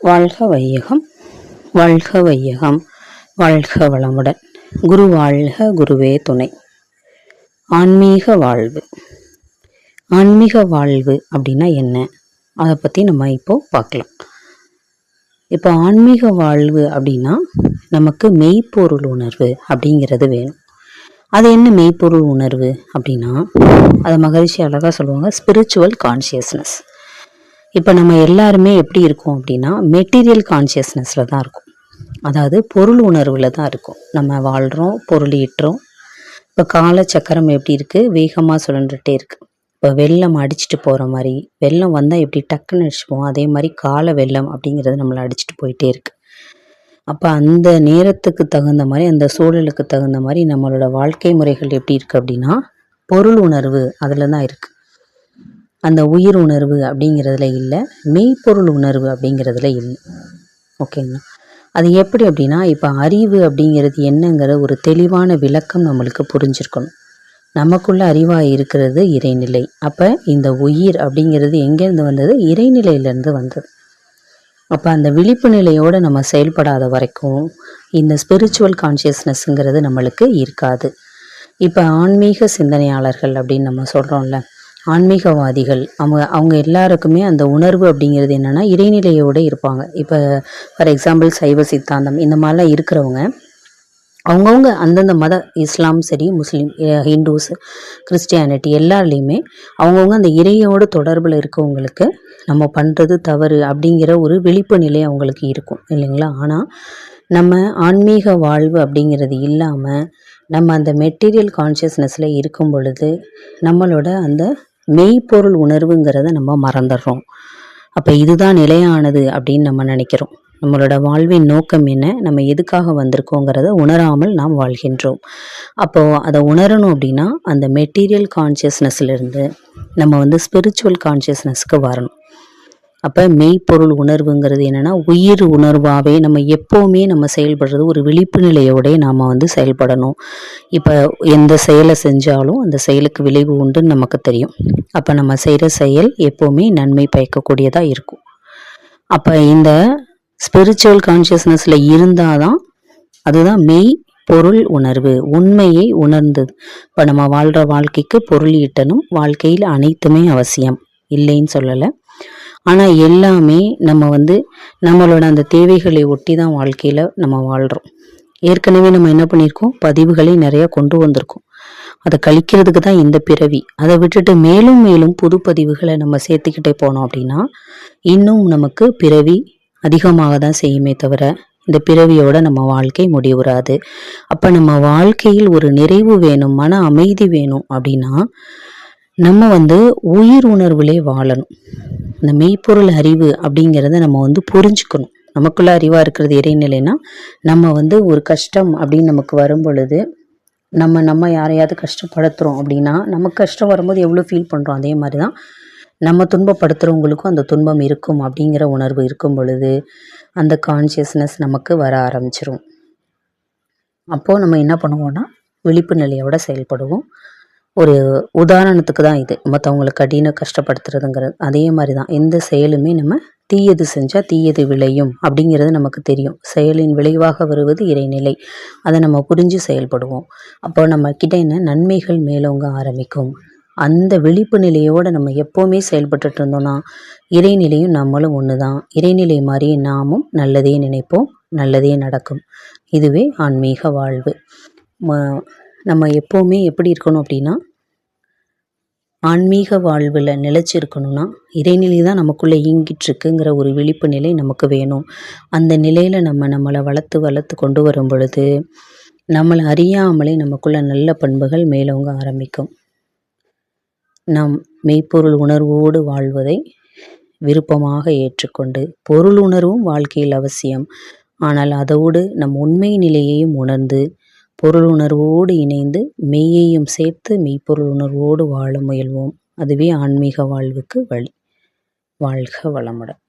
வாழ்க வையகம் வாழ்க வையகம் வாழ்க வளமுடன். குரு வாழ்க குருவே துணை. ஆன்மீக வாழ்வு. ஆன்மீக வாழ்வு அப்படின்னா என்ன? அதை பற்றி நம்ம இப்போது பார்க்கலாம். இப்போ ஆன்மீக வாழ்வு அப்படின்னா நமக்கு மெய்ப்பொருள் உணர்வு அப்படிங்கிறது வேணும். அது என்ன மெய்ப்பொருள் உணர்வு அப்படின்னா அதை மகிழ்ச்சி அழகாக சொல்லுவாங்க ஸ்பிரிச்சுவல் கான்சியஸ்னஸ் இப்போ நம்ம எல்லாருமே எப்படி இருக்கோம் அப்படின்னா மெட்டீரியல் கான்சியஸ்னஸில் தான் இருக்கும். அதாவது பொருள் உணர்வில் தான் இருக்கும். நம்ம வாழ்கிறோம் பொருள் ஈட்டுறோம் இப்போ கால சக்கரம் எப்படி இருக்குது வேகமாக சுழன்றுட்டே இருக்குது இப்போ வெள்ளம் அடிச்சுட்டு போகிற மாதிரி வெள்ளம் வந்தால் எப்படி டக்குன்னு அடிச்சுப்போம்? அதே மாதிரி கால வெள்ளம் அப்படிங்கிறது நம்மளை அடிச்சுட்டு போயிட்டே இருக்குது அப்போ அந்த நேரத்துக்கு தகுந்த மாதிரி அந்த சூழலுக்கு தகுந்த மாதிரி நம்மளோட வாழ்க்கை முறைகள் எப்படி இருக்குது அப்படின்னா பொருள் உணர்வு அதில் தான் இருக்குது அந்த உயிர் உணர்வு அப்படிங்கிறதுல இல்லை மெய்ப்பொருள் உணர்வு அப்படிங்கிறதுல இல்லை. ஓகேங்களா அது எப்படி அப்படின்னா இப்போ அறிவு அப்படிங்கிறது என்னங்கிற ஒரு தெளிவான விளக்கம் நம்மளுக்கு புரிஞ்சிருக்கணும். நமக்குள்ள அறிவாக இருக்கிறது இறைநிலை. அப்போ இந்த உயிர் அப்படிங்கிறது எங்கேருந்து வந்தது? இறைநிலையிலேருந்து வந்தது. அப்போ அந்த விழிப்பு நிலையோடு நம்ம செயல்படாத வரைக்கும் இந்த ஸ்பிரிச்சுவல் கான்ஷியஸ்னஸ்ங்கிறது நம்மளுக்கு இருக்காது. இப்போ ஆன்மீக சிந்தனையாளர்கள் அப்படின்னு நம்ம சொல்கிறோம்ல ஆன்மீகவாதிகள். அவங்க அவங்க எல்லாருக்குமே அந்த உணர்வு அப்படிங்கிறது என்னென்னா இடைநிலையோடு இருப்பாங்க. இப்போ ஃபார் எக்ஸாம்பிள் சைவ சித்தாந்தம் இந்த மாதிரிலாம் இருக்கிறவங்க அவங்கவுங்க அந்தந்த மத இஸ்லாம் சரி முஸ்லீம் ஹிந்துஸ் கிறிஸ்டியானிட்டி எல்லாருலேயுமே அவங்கவுங்க அந்த இறையோட தொடர்பில் இருக்கவங்களுக்கு நம்ம பண்ணுறது தவறு அப்படிங்கிற ஒரு விழிப்பு நிலை அவங்களுக்கு இருக்கும் இல்லைங்களா? ஆனால் நம்ம ஆன்மீக வாழ்வு அப்படிங்கிறது இல்லாமல் நம்ம அந்த மெட்டீரியல் கான்ஷியஸ்னஸில் இருக்கும் பொழுது நம்மளோட அந்த மெய்ப்பொருள் உணர்வுங்கிறத நம்ம மறந்துடுறோம். அப்போ இதுதான் நிலையானது அப்படின்னு நம்ம நினைக்கிறோம். நம்மளோட வாழ்வின் நோக்கம் என்ன நம்ம எதுக்காக வந்திருக்கோங்கிறத உணராமல் நாம் வாழ்கின்றோம். அப்போது அதை உணரணும் அப்படின்னா அந்த மெட்டீரியல் கான்சியஸ்னஸ்லேருந்து நம்ம வந்து ஸ்பிரிச்சுவல் கான்சியஸ்னஸ்க்கு வரணும். அப்போ மெய்ப்பொருள் உணர்வுங்கிறது என்னென்னா உயிர் உணர்வாகவே நம்ம எப்போவுமே நம்ம செயல்படுறது ஒரு விழிப்பு நிலையோடய நாம் வந்து செயல்படணும். இப்போ எந்த செயலை செஞ்சாலும் அந்த செயலுக்கு விளைவு உண்டுன்னு நமக்கு தெரியும். அப்போ நம்ம செய்கிற செயல் எப்போவுமே நன்மை பயக்கக்கூடியதாக இருக்கும். அப்போ இந்த ஸ்பிரிச்சுவல் கான்ஷியஸ்னஸில் இருந்தால் தான் அதுதான் மெய் பொருள் உணர்வு. உண்மையை உணர்ந்தது இப்போ நம்ம வாழ்கிற வாழ்க்கைக்கு பொருள் ஈட்டணும். வாழ்க்கையில் அனைத்துமே அவசியம். இல்லைன்னு சொல்லலை. ஆனால் எல்லாமே நம்ம வந்து நம்மளோட அந்த தேவைகளை ஒட்டி தான் வாழ்க்கையில் நம்ம வாழ்கிறோம் ஏற்கனவே நம்ம என்ன பண்ணியிருக்கோம்? பதிவுகளை நிறையா கொண்டு வந்திருக்கோம். அதை கழிக்கிறதுக்கு தான் இந்த பிறவி. அதை விட்டுட்டு மேலும் மேலும் புது பதிவுகளை நம்ம சேர்த்துக்கிட்டே போனோம் அப்படின்னா இன்னும் நமக்கு பிறவி அதிகமாக தான் செய்யுமே தவிர இந்த பிறவியோட நம்ம வாழ்க்கை முடிவுறாது. அப்போ நம்ம வாழ்க்கையில் ஒரு நிறைவு வேணும் மன அமைதி வேணும் அப்படின்னா நம்ம வந்து உயிர் உணர்வுலே வாழணும். இந்த மெய்ப்பொருள் அறிவு அப்படிங்கிறத நம்ம வந்து புரிஞ்சுக்கணும். நமக்குள்ள அறிவாக இருக்கிறது இறைநிலைனா நம்ம வந்து ஒரு கஷ்டம் அப்படின்னு நமக்கு வரும் பொழுது நம்ம நம்ம யாரையாவது கஷ்டப்படுத்துகிறோம் அப்படின்னா நமக்கு கஷ்டம் வரும்போது எவ்வளோ ஃபீல் பண்ணுறோம் அதே மாதிரி தான் நம்ம துன்பப்படுத்துகிறவங்களுக்கும் அந்த துன்பம் இருக்கும் அப்படிங்கிற உணர்வு இருக்கும் பொழுது அந்த கான்சியஸ்னஸ் நமக்கு வர ஆரம்பிச்சிரும். அப்போது நம்ம என்ன பண்ணுவோம்னா விழிப்பு நிலையோட செயல்படுவோம். ஒரு உதாரணத்துக்கு தான் இது. மற்றவங்களுக்கு கடின கஷ்டப்படுத்துறதுங்கிறது அதே மாதிரி தான். எந்த செயலுமே நம்ம தீயது செஞ்சால் தீயது விளையும் அப்படிங்கிறது நமக்கு தெரியும். செயலின் விளைவாக வருவது இறைநிலை. அதை நம்ம புரிஞ்சு செயல்படுவோம். அப்போ நம்ம கிட்ட என்ன நன்மைகள் மேலோங்க ஆரம்பிக்கும். அந்த விழிப்பு நிலையோடு நம்ம எப்போவுமே செயல்பட்டுட்டு இருந்தோம்னா இறைநிலையும் நம்மளும் ஒன்று தான் இறைநிலை மாதிரி நாமும் நல்லதே நினைப்போம் நல்லதே நடக்கும். இதுவே ஆன்மீக வாழ்வு. நம்ம எப்போவுமே எப்படி இருக்கணும் அப்படின்னா ஆன்மீக வாழ்வில் நிலச்சிருக்கணும்னா இறைநிலை தான் நமக்குள்ளே இயங்கிட்டுருக்குங்கிற ஒரு விழிப்பு நிலை நமக்கு வேணும். அந்த நிலையில் நம்ம நம்மளை வளர்த்து வளர்த்து கொண்டு வரும் பொழுது நம்மளை அறியாமலே நமக்குள்ள நல்ல பண்புகள் மேலோங்க ஆரம்பிக்கும். நாம் மெய்ப்பொருள் உணர்வோடு வாழ்வதை விருப்பமாக ஏற்றுக்கொண்டு பொருள் உணர்வும் வாழ்க்கையில் அவசியம். ஆனால் அதோடு நம் உண்மை நிலையையும் உணர்ந்து பொருள் உணர்வோடு இணைந்து மெய்யையும் சேர்த்து மெய்ப்பொருள் உணர்வோடு வாழ முயல்வோம். அதுவே ஆன்மீக வாழ்வுக்கு வழி. வாழ்க வளமுடன்.